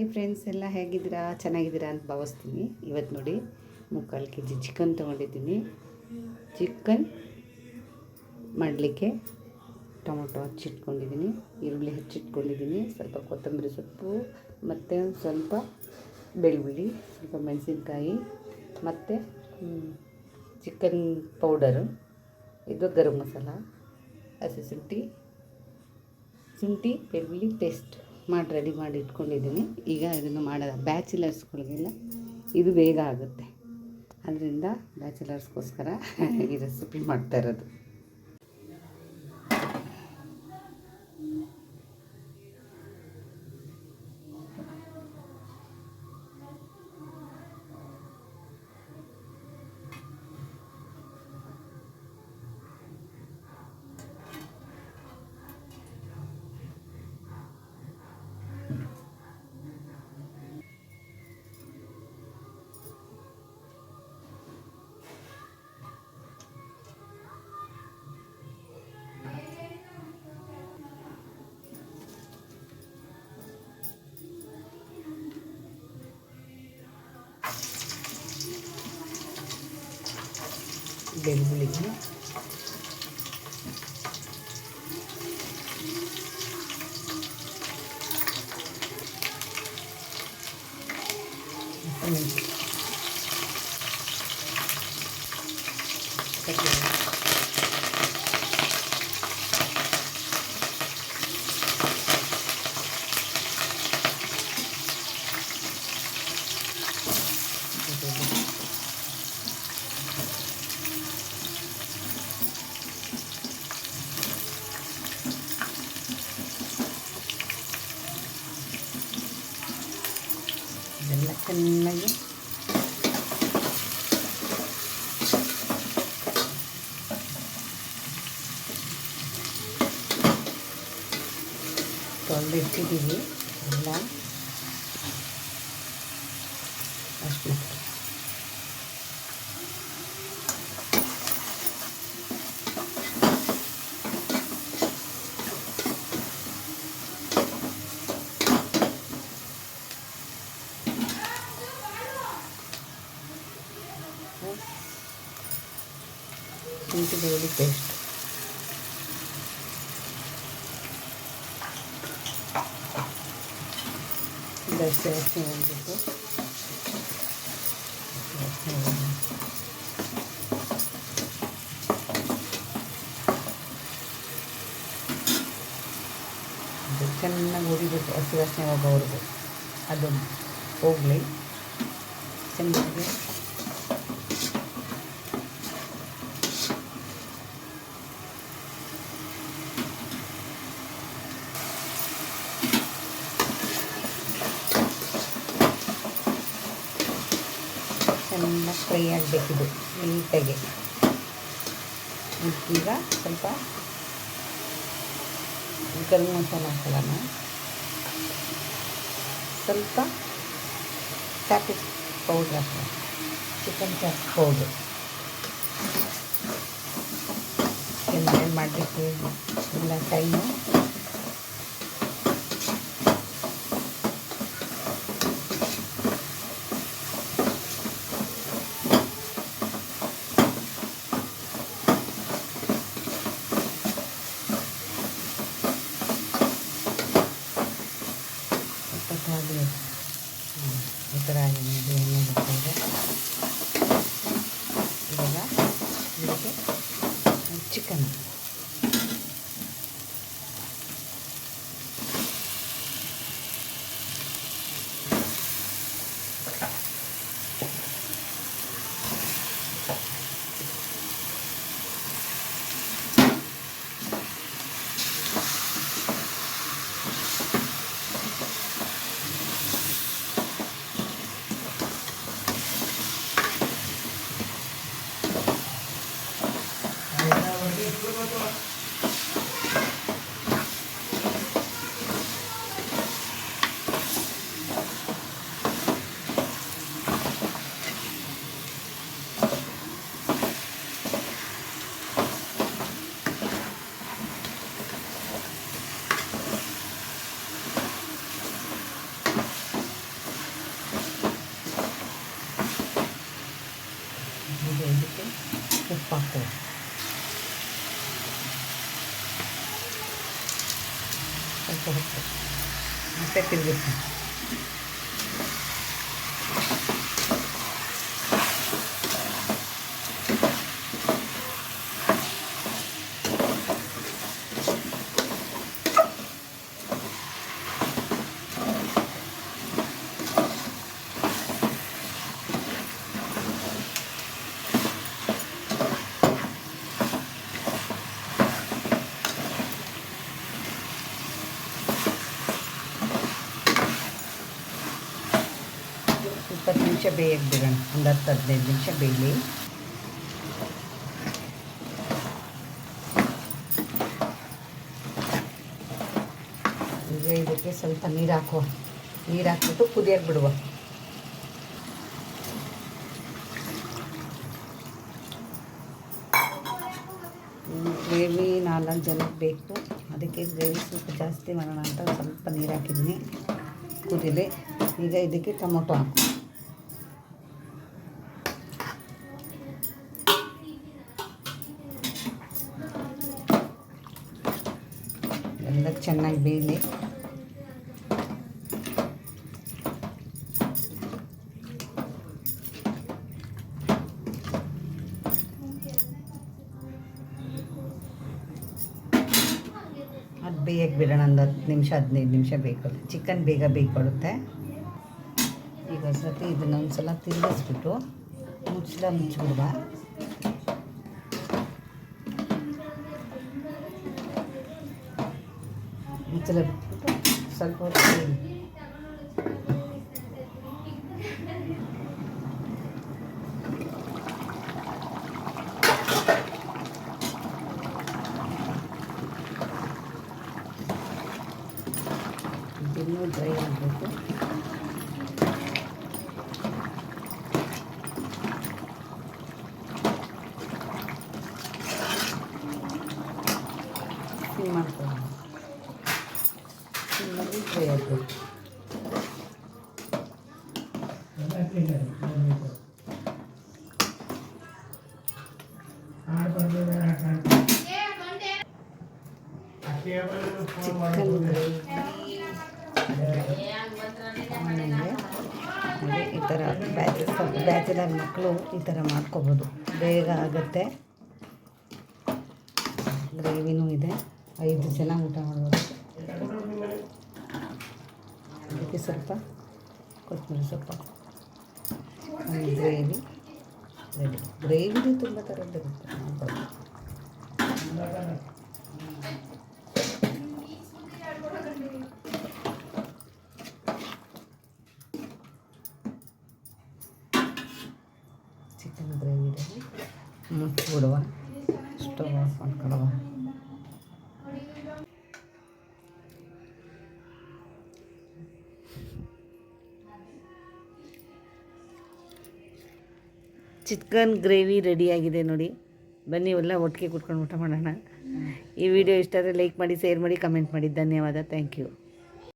Hi friends ಎಲ್ಲ ಹೇಗಿದ್ದೀರಾ? ಚೆನ್ನಾಗಿದ್ದೀರಾ ಅಂತ ಭಾವಿಸ್ತೀನಿ. ಇವತ್ತು ನೋಡಿ ಮುಕ್ಕಾಲು ಕೆ ಜಿ ಚಿಕನ್ ತೊಗೊಂಡಿದ್ದೀನಿ. ಚಿಕನ್ ಮಾಡಲಿಕ್ಕೆ ಟೊಮೊಟೊ ಹಚ್ಚಿಟ್ಕೊಂಡಿದ್ದೀನಿ, ಈರುಳ್ಳಿ ಹಚ್ಚಿಟ್ಕೊಂಡಿದ್ದೀನಿ, ಸ್ವಲ್ಪ ಕೊತ್ತಂಬರಿ ಸೊಪ್ಪು, ಮತ್ತು ಸ್ವಲ್ಪ ಬೆಳ್ಳುಳ್ಳಿ, ಸ್ವಲ್ಪ ಮೆಣಸಿನ್ಕಾಯಿ, ಮತ್ತು ಚಿಕನ್ ಪೌಡರು ಇದು ಗರಂ ಮಸಾಲ, ಹಸಿ ಶುಂಠಿ ಶುಂಠಿ, ಬೆಳ್ಳುಳ್ಳಿ ಪೇಸ್ಟ್ ಮಾಡಿ ರೆಡಿ ಮಾಡಿ ಇಟ್ಕೊಂಡಿದ್ದೀನಿ. ಈಗ ಇದನ್ನು ಮಾಡೋದ, ಬ್ಯಾಚುಲರ್ಸ್ಗಳಿಗೆಲ್ಲ ಇದು ಬೇಗ ಆಗುತ್ತೆ. ಅದರಿಂದ ಬ್ಯಾಚುಲರ್ಸ್ಗೋಸ್ಕರ ಈ ರೆಸಿಪಿ ಮಾಡ್ತಾ ಇರೋದು. del bullying. ಚೆನ್ನಾಗಿ ತೊಳೆದಿಟ್ಟಿದ್ದೀವಿ ಎಲ್ಲ ಶುಂಠಿ ಬೆಳ್ಳುಳ್ಳಿ ಪೇಸ್ಟ್ ಜಾಸ್ತಿ ವಾಸನೆ ಹೋಗಬೇಕು ಅದು ಚೆನ್ನಾಗಿ ಉರಿಬೇಕು ಹಸಿ ವಾಸನೆ ಹೋಗೋವರೆಗೂ ಅದು ಹೋಗಲಿ ಚೆನ್ನಾಗಿ ಚೆನ್ನಾಗಿ ಫ್ರೈ ಆಗಬೇಕಿದು ನೀಟಾಗಿ ಈಗ ಸ್ವಲ್ಪ ಗರಂ ಮಸಾಲ ಹಾಕೋಣ. ಸ್ವಲ್ಪ ಚಾಪಿ ಪೌಡ್ರ್ ಹಾಕೋಣ. ಚಿಕನ್ ಚಾಪ್ ಪೌಡ್ರ್ ಎಲ್ಲ ಮಾಡಲಿಕ್ಕೆ ಎಲ್ಲ ಟೈಮು chicken. Opa, অল্প হচ্ছে আস্তে একটু ಇಪ್ಪತ್ತು ನಿಮಿಷ ಬೇಯಕ್ಕೆ ಬಿಡೋಣ ಒಂದು ಹತ್ತು ಹದಿನೈದು ನಿಮಿಷ ಬೇಯಲಿ. ಈಗ ಇದಕ್ಕೆ ಸ್ವಲ್ಪ ನೀರು ಹಾಕುವ ನೀರು ಹಾಕ್ಬಿಟ್ಟು ಕುದಿಯಕ್ಕೆ ಬಿಡುವ. ಗ್ರೇವಿ ನಾಲ್ಕು ಜನಕ್ಕೆ ಬೇಕು. ಅದಕ್ಕೆ ಗ್ರೇವಿ ಸ್ವಲ್ಪ ಜಾಸ್ತಿ ಮಾಡೋಣ ಅಂತ ಸ್ವಲ್ಪ ನೀರು ಹಾಕಿದ್ದೀನಿ. ಕುದಿಲಿ. ಈಗ ಇದಕ್ಕೆ ಟೊಮೊಟೊ ಹಾಕು. ಚೆನ್ನಾಗಿ ಬೇಯಲಿ ಅದು ಬೇಯಕ್ಕೆ ಬಿಡೋಣ, ಒಂದು ಹತ್ತು ನಿಮಿಷ, ಹದಿನೈದು ನಿಮಿಷ ಬೇಕು. ಚಿಕನ್ ಬೇಗ ಬೇಯ್ಕೊಡುತ್ತೆ ಈಗ ಸತಿ ಇದನ್ನೊಂದು ಸಲ ತಿರುಗಿಸ್ಬಿಟ್ಟು ಮುಚ್ಚಲ ಮುಚ್ಚಿಬಿಡುವ. ಮುಚ್ಚಲ ಬಿಟ್ಬಿಟ್ಟು ಸ್ವಲ್ಪ ಹೊತ್ತು ಬೇಯಲಿ. ಇನ್ನೂ ಡ್ರೈ ಆಗಬೇಕು ಸಿಮ್ ನೋಡಿ ಈ ಥರ ಬ್ಯಾಚಸ್ ಬ್ಯಾಚಲರ್ ಮಕ್ಕಳು ಈ ಥರ ಮಾಡ್ಕೋಬೋದು ಬೇಗ ಆಗುತ್ತೆ ಗ್ರೇವಿನೂ ಇದೆ ಐದು ಜನ ಊಟ ಮಾಡ್ಬೋದು ಅದಕ್ಕೆ ಸ್ವಲ್ಪ ಕೊತ್ತಂಬರಿ ಸೊಪ್ಪು ಒಂದು ಗ್ರೇವಿ ರೆಡಿ ಗ್ರೇವಿದು ತುಂಬ ಥರದ್ದಿರುತ್ತೆ ಮಾಡ್ಬೋದು ಚಿಕನ್ ಗ್ರೇವಿ ರೆಡಿ ಮುಚ್ಚಿಬಿಡುವ ಸ್ಟವ್ ಆಫ್ ಮಾಡ್ಕೊಳ್ಳುವ ಚಿಕನ್ ಗ್ರೇವಿ ರೆಡಿಯಾಗಿದೆ ನೋಡಿ. ಬನ್ನಿ ಎಲ್ಲ ಒಟ್ಟಿಗೆ ಕುಟ್ಕೊಂಡು ಊಟ ಮಾಡೋಣ. ಈ ವಿಡಿಯೋ ಇಷ್ಟ ಆದರೆ ಲೈಕ್ ಮಾಡಿ, ಶೇರ್ ಮಾಡಿ, ಕಮೆಂಟ್ ಮಾಡಿ. ಧನ್ಯವಾದ. Thank you.